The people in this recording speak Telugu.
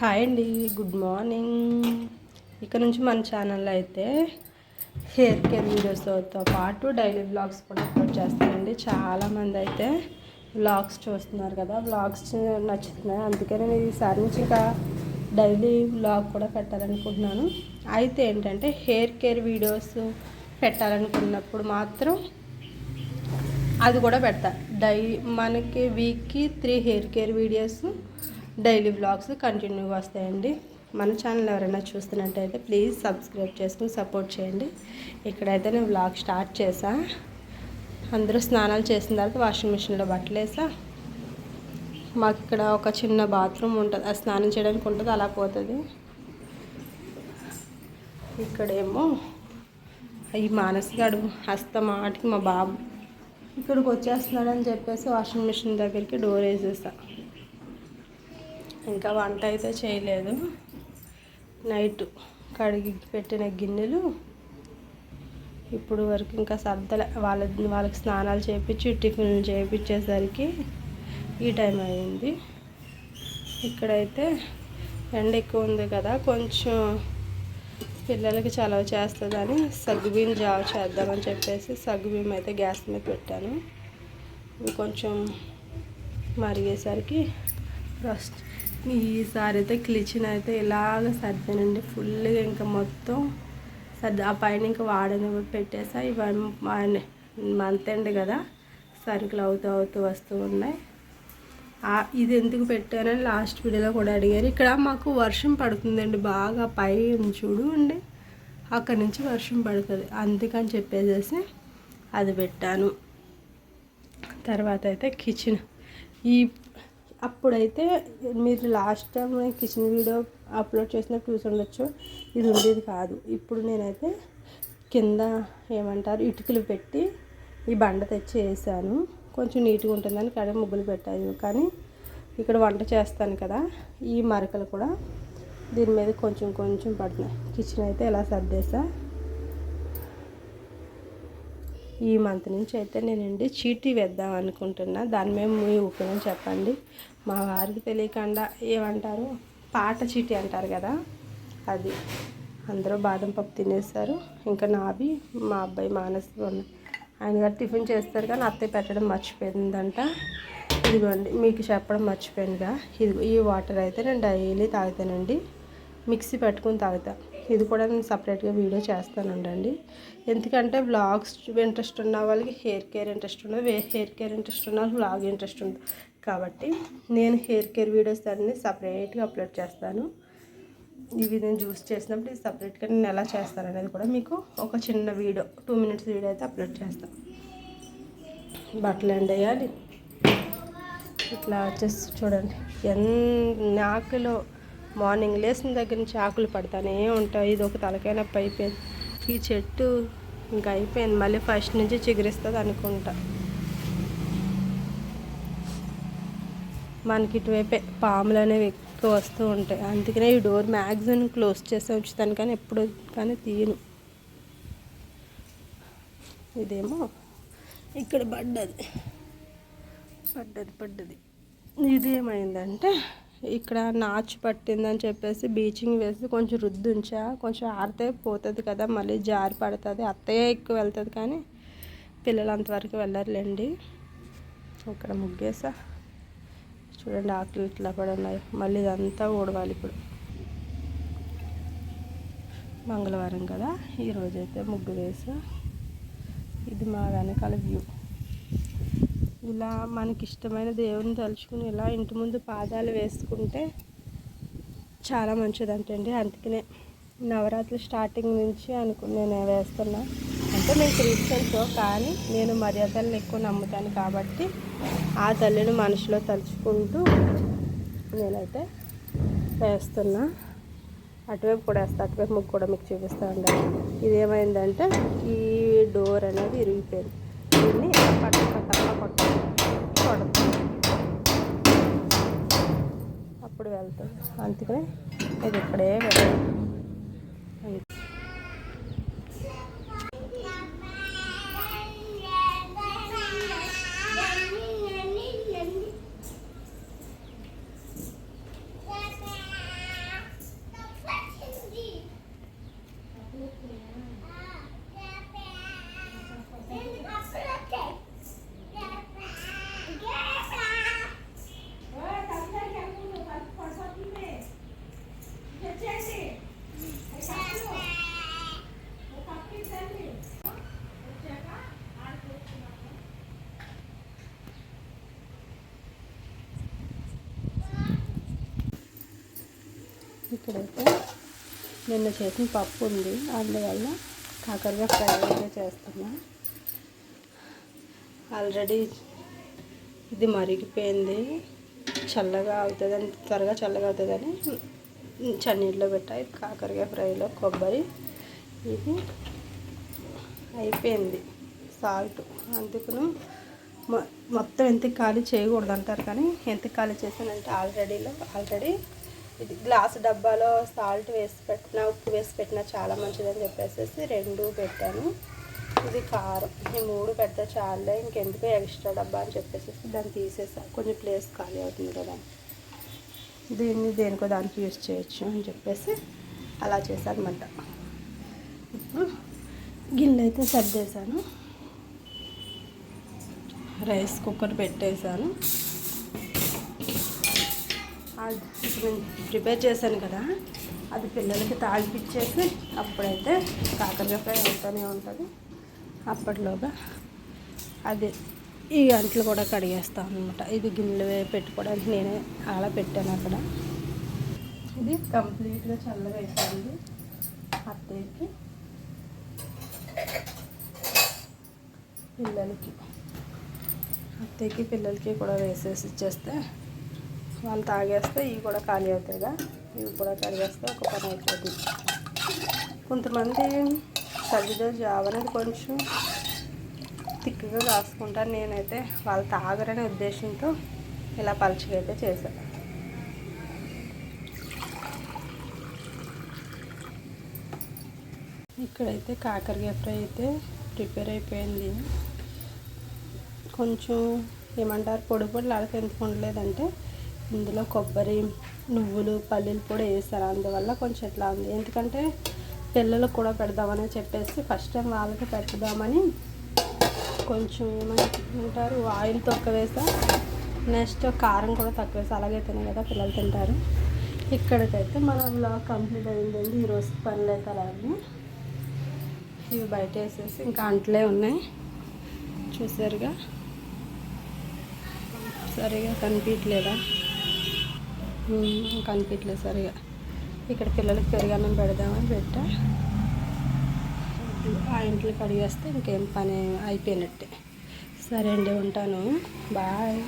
హాయ్ అండి గుడ్ మార్నింగ్ ఇక్కడ నుంచి మన ఛానల్లో అయితే హెయిర్ కేర్ వీడియోస్తో పాటు డైలీ వ్లాగ్స్ కూడా అప్లోడ్ చేస్తానండి చాలామంది అయితే వ్లాగ్స్ చూస్తున్నారు కదా వ్లాగ్స్ నచ్చుతున్నాయి. అందుకే నేను ఈసారి నుంచి ఇంకా డైలీ వ్లాగ్ కూడా పెట్టాలనుకుంటున్నాను. అయితే ఏంటంటే హెయిర్ కేర్ వీడియోస్ పెట్టాలనుకున్నప్పుడు మాత్రం అది కూడా పెడతా. డై మనకి వీక్కి three hair care videos daily vlogs కంటిన్యూగా వస్తాయండి. మన ఛానల్ ఎవరైనా చూస్తున్నట్టయితే ప్లీజ్ సబ్స్క్రైబ్ చేసుకుని సపోర్ట్ చేయండి. ఇక్కడైతే నేను వ్లాగ్ స్టార్ట్ చేసా. అందరూ స్నానాలు చేసిన తర్వాత వాషింగ్ మిషన్లో బట్టలు వేసా. మాకు ఇక్కడ ఒక చిన్న బాత్రూమ్ ఉంటుంది. ఆ స్నానం చేయడానికి ఉంటుంది అలా పోతుంది. ఇక్కడేమో ఈ మానసిగాడు హస్తమాటికి మా బాబు ఇక్కడికి వచ్చేస్తున్నాడని చెప్పేసి వాషింగ్ మిషన్ దగ్గరికి డోర్ వేసేసా. ఇంకా వంట అయితే చేయలేదు. నైట్ కడిగి పెట్టిన గిన్నెలు. ఇప్పుడు వరకు ఇంకా సర్దల. వాళ్ళ వాళ్ళకి స్నానాలు చేయించి టిఫిన్లు చేయించేసరికి ఈ టైం అయింది. ఇక్కడైతే ఎండ ఎక్కువ ఉంది కదా కొంచెం పిల్లలకి చలవ చేస్తుందని సగ్గుబియ్యం జావ చేద్దామని చెప్పేసి సగ్గుబియ్యం అయితే గ్యాస్ మీద పెట్టాను. కొంచెం మరిగేసరికి ఫస్ట్ ఈసారి అయితే కిచెన్ అయితే ఇలాగ సర్దానండి. ఫుల్గా ఇంకా మొత్తం సర్ది ఆ పైన ఇంకా వాడని పెట్టేసా. ఇవన్నీ మంత్ ఎండ్ కదా సరుకులు అవుతూ అవుతూ వస్తూ ఉన్నాయి. ఇది ఎందుకు పెట్టానని లాస్ట్ వీడియోలో కూడా అడిగారు. ఇక్కడ మాకు వర్షం పడుతుందండి బాగా పై చూడు అండి. అక్కడి నుంచి వర్షం పడుతుంది. అందుకని చెప్పేసేసి అది పెట్టాను. తర్వాత అయితే కిచెన్ ఈ అప్పుడైతే మీరు last time kitchen video upload చేసినప్పుడు చూసి ఉండొచ్చు. ఇది ఉండేది కాదు. ఇప్పుడు నేనైతే కింద ఏమంటారు ఇటుకలు పెట్టి ఈ బండ తెచ్చి వేసాను. కొంచెం నీట్గా ఉంటుందని కడ ముగ్గులు పెట్టాను. కానీ ఇక్కడ వంట చేస్తాను కదా ఈ మరకలు కూడా దీని మీద కొంచెం కొంచెం పడుతున్నాయి. కిచెన్ అయితే ఎలా సర్దేసా ఈ మంత్ నుంచి అయితే నేనండి చీటీ వేద్దాం అనుకుంటున్నా. దాని మేము మీ ఒపీనియన్ చెప్పండి. మా వారికి తెలియకుండా ఏమంటారు? పాట చీటీ అంటారు కదా అది. అందరూ బాదం పప్పు తినేస్తారు. ఇంకా నావి మా అబ్బాయి మానసు ఉన్నాయి ఆయన గారు టిఫిన్ చేస్తారు కానీ అత్తయ్య పెట్టడం మర్చిపోయిందంట. ఇదిగోండి మీకు చెప్పడం మర్చిపోయిందిగా ఇది ఈ వాటర్ అయితే నేను డైలీ తాగుతానండి. మిక్సీ పెట్టుకుని తాగుతాను ఇది కూడా నేను సపరేట్గా వీడియో చేస్తానండి ఎందుకంటే వ్లాగ్స్ ఇంట్రెస్ట్ ఉన్న వాళ్ళకి హెయిర్ కేర్ ఇంట్రెస్ట్ ఉన్నది హెయిర్ కేర్ ఇంట్రెస్ట్ ఉన్న వాళ్ళకి వ్లాగ్ ఇంట్రెస్ట్ ఉంది కాబట్టి నేను హెయిర్ కేర్ వీడియోస్ అన్నీ సపరేట్గా అప్లోడ్ చేస్తాను. ఇవి నేను జ్యూస్ చేసినప్పుడు ఇది సపరేట్గా నేను ఎలా చేస్తాను అనేది కూడా మీకు ఒక చిన్న వీడియో టూ మినిట్స్ వీడియో అయితే అప్లోడ్ చేస్తాను బట్టలు ఎండేయాలి ఇట్లా వచ్చేసి చూడండి ఎన్ నాకులో మార్నింగ్ లేచిన దగ్గర నుంచి ఆకులు పడతానే ఉంటాయి. ఇది ఒక తలకాయ నొప్పి అయిపోయింది. ఈ చెట్టు ఇంకా అయిపోయింది. మళ్ళీ ఫస్ట్ నుంచి చిగురిస్తుంది అనుకుంటా. మనకి ఇటువైపే పాములు అనేవి ఎక్కువ వస్తూ ఉంటాయి. అందుకనే ఈ డోర్ మ్యాక్సిమం క్లోజ్ చేసి ఉంచుతాను కానీ ఎప్పుడు కానీ తీయను. ఇదేమో ఇక్కడ పడ్డది. పడ్డది పడ్డది. ఇది ఏమైందంటే ఇక్కడ నాచు పట్టిందని చెప్పేసి బీచింగ్ వేసి కొంచెం రుద్దుంచా. కొంచెం ఆరితే పోతుంది కదా మళ్ళీ జారి పడుతుంది. అత్తయ్య ఎక్కువ వెళ్తుంది కానీ పిల్లలు అంతవరకు వెళ్ళరులేండి. ఇక్కడ ముగ్గేసా. చూడండి ఆకులు ఇట్లా కూడా ఉన్నాయి. మళ్ళీ ఇదంతా ఊడవాలి ఇప్పుడు. మంగళవారం కదా ఈరోజైతే ముగ్గు వేసా. ఇది మా వెనకాల వ్యూ. ఇలా మనకి ఇష్టమైన దేవుని తలుచుకుని ఇలా ఇంటి ముందు పాదాలు వేసుకుంటే చాలా మంచిదంటండి. అందుకనే నవరాత్రి స్టార్టింగ్ నుంచి అనుకుని నేను వేస్తున్నా. అంటే మేము క్రిస్టియన్స్ కానీ నేను మర్యాదలను ఎక్కువ నమ్ముతాను కాబట్టి ఆ తల్లిని మనసులో తలుచుకుంటూ నేనైతే వేస్తున్నా. అటువైపు కూడా వేస్తా అటువైపు ముగ్గు కూడా మీకు చూపిస్తూ ఉండాలి. ఇదేమైందంటే ఈ డోర్ అనేది ఇరిగిపోయింది దీన్ని పక్క వెళ్తుంది అందుకనే ఇది ఇక్కడే ఇక్కడైతే నిన్న చేసిన పప్పు ఉంది. అందువల్ల కాకరగా ఫ్రై అయితే చేస్తున్నా. ఆల్రెడీ ఇది మరిగిపోయింది. చల్లగా అవుతుందని త్వరగా చల్లగా అవుతుందని చన్నీళ్ళలో పెట్టాయి కాకరకాయ ఫ్రైలో కొబ్బరి. ఇది అయిపోయింది. సాల్ట్. అందుకును మొత్తం ఎంత ఖాళీ చేయకూడదు అంటారు కానీ ఎంత ఖాళీ చేశానంటే ఆల్రెడీలో ఆల్రెడీ ఇది గ్లాస్ డబ్బాలో సాల్ట్ వేసి పెట్టిన ఉప్పు వేసి పెట్టినా చాలా మంచిదని చెప్పేసి రెండు పెట్టాను. ఇది కారం. ఈ మూడు పెడితే చాలే ఇంకెందుకు ఎక్స్ట్రా డబ్బా అని చెప్పేసి దాన్ని తీసేసా. కొంచెం ప్లేస్ ఖాళీ అవుతుంది కదా. దీన్ని దేనికో దానికి యూజ్ చేయొచ్చు అని చెప్పేసి అలా చేశానమాట ఇప్పుడు గిన్నె అయితే సర్దేశాను. రైస్ కుక్కర్ పెట్టేశాను. ఇప్పుడు నేను ప్రిపేర్ చేశాను కదా అది పిల్లలకి తాగిపించేసి అప్పుడైతే కాకరకాయ అవుతూనే ఉంటుంది. అప్పట్లోగా అది ఈ గంటలు కూడా కడిగేస్తాను అనమాట ఇది గిన్నెలు పెట్టుకోవడానికి నేనే అలా పెట్టాను అక్కడ. ఇది కంప్లీట్గా చల్లగా అయిపోయింది. అత్తయ్యకి పిల్లలకి. అత్తయ్యకి పిల్లలకి కూడా వేసేసి ఇచ్చేస్తే వాళ్ళు తాగేస్తే ఇవి కూడా ఖాళీ అవుతాయిగా. ఇవి కూడా కడిగేస్తే ఒక పని అయిపోతుంది. కొంతమంది సర్దిదో జావ అనేది కొంచెం తిక్కుగా రాసుకుంటాను నేనైతే వాళ్ళు తాగరనే ఉద్దేశంతో ఇలా పలుచగా అయితే చేశాను ఇక్కడైతే కాకరకాయ ఫ్రై అయితే ప్రిపేర్ అయిపోయింది. కొంచెం ఏమంటారు? పొడి పొడి లాడితే ఎందుకు ఉండలేదంటే ఇందులో కొబ్బరి నువ్వులు పల్లీలు కూడా వేసాను అందువల్ల కొంచెం ఇట్లా ఉంది. ఎందుకంటే పిల్లలకు కూడా పెడదామని చెప్పేసి ఫస్ట్ టైం వాళ్ళకి పెడదామని కొంచెం ఏమంటారు ఆయిల్ తక్కువ వేసా నెక్స్ట్ కారం కూడా తక్కువ వేసా అలాగే తినే కదా పిల్లలు తింటారు. ఇక్కడికైతే మన బ్లాగ్ కంప్లీట్ అయిందండి. ఈరోజు పనులు అయితే అలాగే ఇవి బయట వేసేసి ఇంకా అంట్లే ఉన్నాయి. చూసారుగా? సరిగా కనిపించలేదా? కనిపించలేదు సరిగా. ఇక్కడ పిల్లలకి పెరుగన్నం పెడదామని పెట్టా. ఆ ఇంట్లో కడిగేస్తే ఇంకేం పని అయిపోయినట్టే. సరే అండి ఉంటాను. బాయ్.